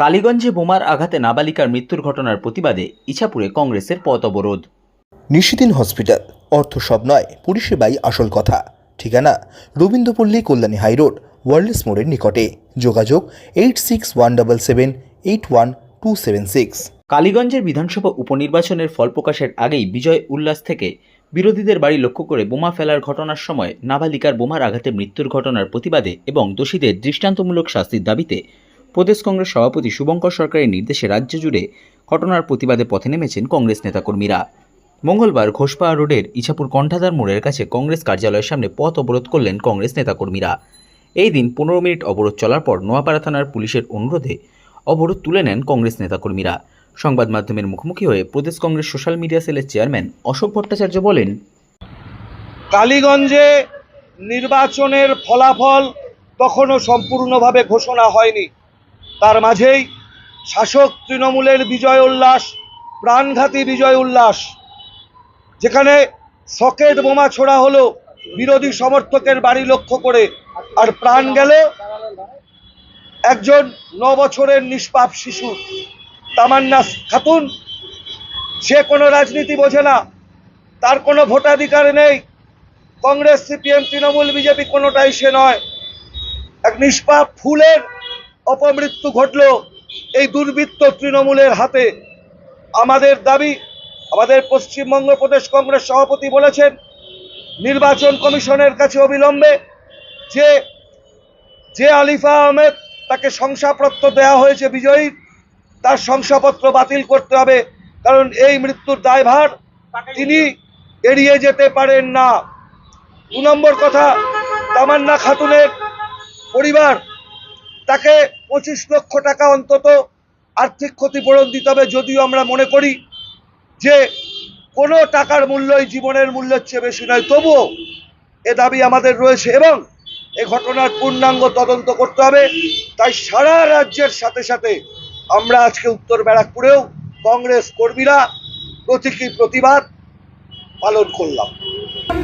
কালীগঞ্জে বোমার আঘাতে নাবালিকার মৃত্যুর ঘটনার প্রতিবাদে ইছাপুরে কংগ্রেসের পথ অবরোধ। নিশিদিন হসপিটাল। অর্থ সব নয় পরিষেবাই আসল কথা। ঠিকানা রবীন্দ্রপল্লী কল্যাণী হাইরোড ওয়ার্ল্ডস মোড়ের নিকটে। যোগাযোগ eight six one double seven eight one two seven six. কালীগঞ্জের বিধানসভা উপনির্বাচনের ফল প্রকাশের আগেই বিজয় উল্লাস থেকে বিরোধীদের বাড়ি লক্ষ্য করে বোমা ফেলার ঘটনার সময় নাবালিকার বোমার আঘাতে মৃত্যুর ঘটনার প্রতিবাদে এবং দোষীদের দৃষ্টান্তমূলক শাস্তির দাবিতে প্রদেশ কংগ্রেস সভাপতি শুভঙ্কর সরকারের নির্দেশে রাজ্য জুড়ে ঘটনার প্রতিবাদে পথে নেমেছেন কংগ্রেস নেতাকর্মীরা। মঙ্গলবার ঘোষপাড়া রোডের ইছাপুর কণ্ঠাদার মোড়ের কাছে কংগ্রেস কার্যালয়ের সামনে পথ অবরোধ করলেন কংগ্রেস নেতাকর্মীরা। এই দিন পনেরো মিনিট অবরোধ চলার পর নোয়াপাড়া থানার পুলিশের অনুরোধে অবরোধ তুলে নেন কংগ্রেস নেতাকর্মীরা। সংবাদ মাধ্যমের মুখোমুখি হয়ে প্রদেশ কংগ্রেস সোশ্যাল মিডিয়া সেলের চেয়ারম্যান অশোক ভট্টাচার্য বলেন, কালীগঞ্জে নির্বাচনের ফলাফল তখনও সম্পূর্ণভাবে ঘোষণা হয়নি। তার মাঝেই শাসক তৃণমূলের বিজয় উল্লাস, প্রাণঘাতী বিজয় উল্লাস, যেখানে সকেট বোমা ছোড়া হলো বিরোধী সমর্থকের বাড়ি লক্ষ্য করে, আর প্রাণ গেল একজন ন বছরের নিষ্পাপ শিশু, তামান্না খাতুন। সে কোনো রাজনীতি বোঝে না, তার কোনো ভোটাধিকার নেই। কংগ্রেস, সিপিএম, তৃণমূল, বিজেপি কোনোটাই সে নয়। এক নিষ্পাপ ফুলের অপমৃত্যু ঘটল এই দুর্বৃত্ত তৃণমূলের হাতে। আমাদের দাবি, আমাদের পশ্চিমবঙ্গ প্রদেশ কংগ্রেস সভাপতি বলেছেন, নির্বাচন কমিশনের কাছে অবিলম্বে যে যে আলিফা আহমেদ তাকে শংসাপত্র দেওয়া হয়েছে বিজয়ী, তার শংসাপত্র বাতিল করতে হবে, কারণ এই মৃত্যুর দায়ভার তিনি এড়িয়ে যেতে পারেন না। দু নম্বর কথা, তামান্না খাতুনের পরিবার তাকে পঁচিশ লক্ষ টাকা অন্তত আর্থিক ক্ষতিপূরণ দিতে হবে যদিও আমরা মনে করি যে কোনো টাকার মূল্যই জীবনের মূল্যের চেয়ে বেশি নয়। তবুও এ দাবি আমাদের রয়েছে এবং এ ঘটনার পূর্ণাঙ্গ তদন্ত করতে হবে। তাই সারা রাজ্যের সাথে সাথে আমরা আজকে উত্তর ব্যারাকপুরেও কংগ্রেস কর্মীরা প্রতীকী প্রতিবাদ পালন করলাম।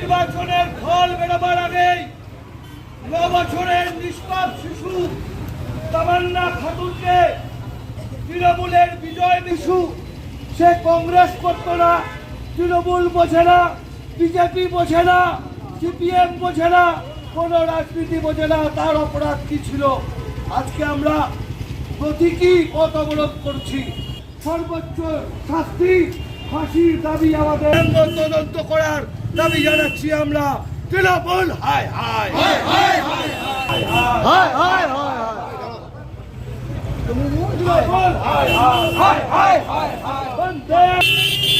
নির্বাচনের ফল বেরোবার আগেই ন বছরের নিষ্পাপ শিশু তামান্না খাতুনকে তৃণমূলের বিজয় বিশু সে কংগ্রেস করতো না, তৃণমূল বোঝে না, বিজেপি বোঝে না, সিপিএম বোঝে না, কোনো রাজনীতি বোঝে না, তার অপরাধ কি ছিল? আজকে আমরা প্রতীকী পথ অবরোধ করছি। সর্বোচ্চ শাস্তি, ফাঁসির দাবি আমাদের। তদন্ত করার দাবি জানাচ্ছি আমরা তৃণমূল হায় হায় তৃণমূল হায় হায় হায় hi hi hi